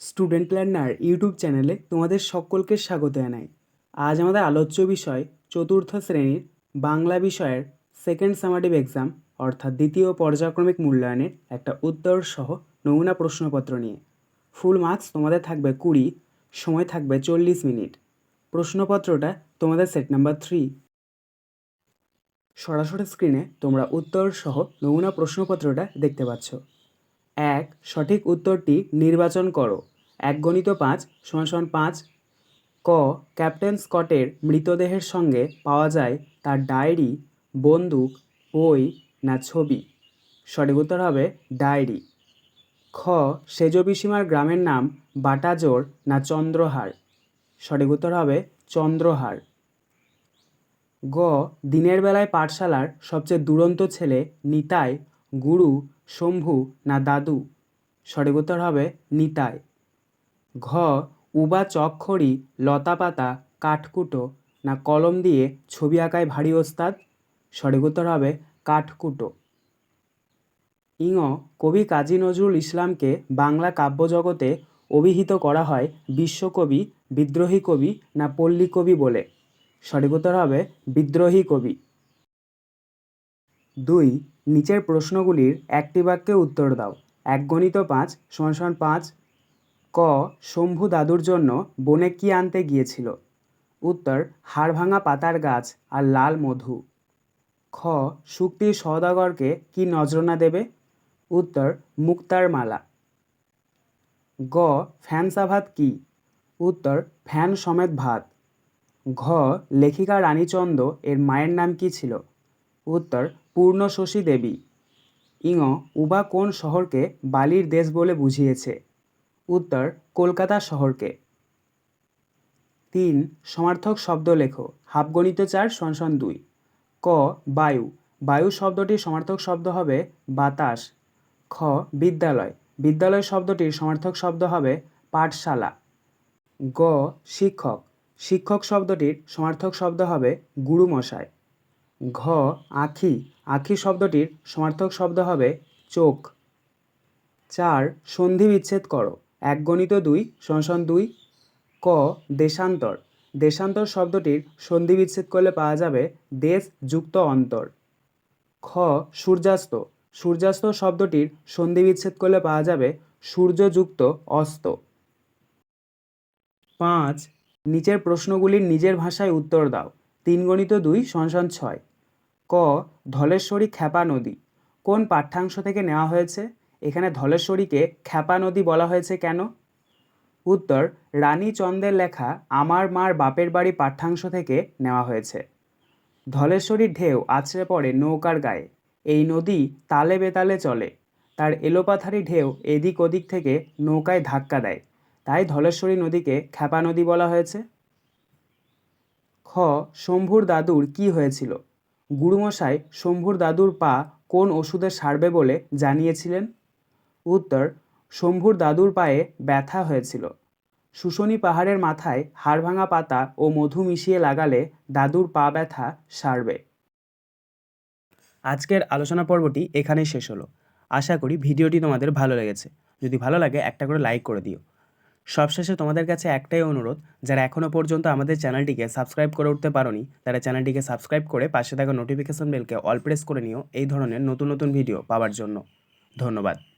Student learner YouTube চ্যানেলে তোমাদের সকলকে স্বাগত জানাই। আজ আমাদের আলোচ্য বিষয় চতুর্থ শ্রেণির বাংলা বিষয়ের সেকেন্ড সামাটিভ এক্সাম অর্থাৎ দ্বিতীয় পর্যায়ক্রমিক মূল্যায়নের একটা উত্তর সহ নমুনা প্রশ্নপত্র নিয়ে। ফুল মার্কস তোমাদের থাকবে কুড়ি, সময় থাকবে চল্লিশ মিনিট। প্রশ্নপত্রটা তোমাদের সেট নাম্বার থ্রি সরাসরি স্ক্রিনে তোমরা উত্তর সহ নমুনা প্রশ্নপত্রটা দেখতে পাচ্ছ। এক, সঠিক উত্তরটি নির্বাচন করো। এক গণিত পাঁচ সমান সমান পাঁচ। ক, ক্যাপ্টেন স্কটের মৃতদেহের সঙ্গে পাওয়া যায় তার ডায়েরি, বন্দুক, বই না ছবি। সঠিক উত্তর হবে ডায়েরি। খ সেজ পিসিমার গ্রামের নাম বাটাজোর না চন্দ্রহার সঠিক উত্তর হবে চন্দ্রহার গ, দিনের বেলায় পাঠশালার সবচেয়ে দুরন্ত ছেলে নিতাই, গুরু, শম্ভু না দাদু। সঠিক উত্তর হবে নিতাই। ঘ, উবা চকখড়ি লতাপাতা কাঠকুটো, না কলম দিয়ে ছবি আঁকায় ভারী ওস্তাদ? সঠিক উত্তর হবে কাঠকুটো। ইঙ, কবি কাজী নজরুল ইসলামকে বাংলা কাব্যজগতে অভিহিত করা হয় বিশ্বকবি, বিদ্রোহী কবি, না পল্লী কবি বলে। সঠিক উত্তর হবে বিদ্রোহী কবি। দুই, নিচের প্রশ্নগুলির একটি বাক্যে উত্তর দাও। এক গণিত পাঁচ, সমান সমান পাঁচ ক, শম্ভু দাদুর জন্য বনে কি আনতে গিয়েছিল? উত্তর, হাড়ভাঙা পাতার গাছ আর লাল মধু। খ, শুক্তির সওদাগরকে কি নজরানা দেবে? উত্তর, মুক্তার মালা। গ ফ্যানসা ভাত কি? উত্তর, ফ্যান সমেত ভাত। ঘ, লেখিকা রানীচন্দ এর মায়ের নাম কি ছিল? উত্তর, পূর্ণশশী দেবী। ইঙ, উবা কোন শহরকে বালির দেশ বলে বুঝিয়েছে? উত্তর, কলকাতা শহরকে। তিন, সমার্থক শব্দ লেখো, হাফগণিত চার, সনসন দুই। ক, বায়ু। বায়ু শব্দটির সমার্থক শব্দ হবে বাতাস। খ, বিদ্যালয়। বিদ্যালয় শব্দটির সমার্থক শব্দ হবে পাঠশালা। গ, শিক্ষক। শিক্ষক শব্দটির সমার্থক শব্দ হবে গুরুমশাই। ঘ, আখি। আখি শব্দটির সমার্থক শব্দ হবে চোখ। চার সন্ধি বিচ্ছেদ করো। এক গণিত দুই সংসন দুই, ক, দেশান্তর। দেশান্তর শব্দটির সন্ধি বিচ্ছেদ করলে পাওয়া যাবে দেশ যুক্ত অন্তর। খ, সূর্যাস্ত। সূর্যাস্ত শব্দটির সন্ধি বিচ্ছেদ করলে পাওয়া যাবে সূর্যযুক্ত অস্ত। পাঁচ, নিচের প্রশ্নগুলির নিজের ভাষায় উত্তর দাও। তিন গণিত দুই সংসন ছয়। ক, ধলেশ্বরী খ্যাপা নদী। কোন পাঠ্যাংশ থেকে নেওয়া হয়েছে? এখানে ধলেশ্বরীকে খ্যাপা নদী বলা হয়েছে কেন? উত্তর, রানী চন্দের লেখা আমার মার বাপের বাড়ি পাঠ্যাংশ থেকে নেওয়া হয়েছে। ধলেশ্বরীর ঢেউ আছড়ে পড়ে নৌকার গায়ে। এই নদী তালে বেতালে চলে। তার এলোপাথারি ঢেউ এদিক ওদিক থেকে নৌকায় ধাক্কা দেয়। তাই ধলেশ্বরী নদীকে খ্যাপা নদী বলা হয়েছে। খ, শম্ভুর দাদুর কি হয়েছিল? গুরুমশাই, শম্ভুর দাদুর পা কোন ওষুধে সারবে বলে জানিয়েছিলেন? উত্তর, শম্ভুর দাদুর পায়ে ব্যথা হয়েছিল। শুশনি পাহাড়ের মাথায় হাড়ভাঙা পাতা ও মধু মিশিয়ে লাগালে দাদুর পা ব্যথা সারবে। আজকের আলোচনা পর্বটি এখানেই শেষ হলো। আশা করি ভিডিওটি তোমাদের ভালো লেগেছে। যদি ভালো লাগে, একটা করে লাইক করে দিও। সবশেষে তোমাদের কাছে একটাই অনুরোধ, যারা এখনও পর্যন্ত আমাদের চ্যানেলটিকে সাবস্ক্রাইব করে উঠতে পারোনি, তারা চ্যানেলটিকে সাবস্ক্রাইব করে পাশে থাকা নোটিফিকেশন বেলকে অল প্রেস করে নিও, এই ধরনের নতুন নতুন ভিডিও পাওয়ার জন্য। ধন্যবাদ।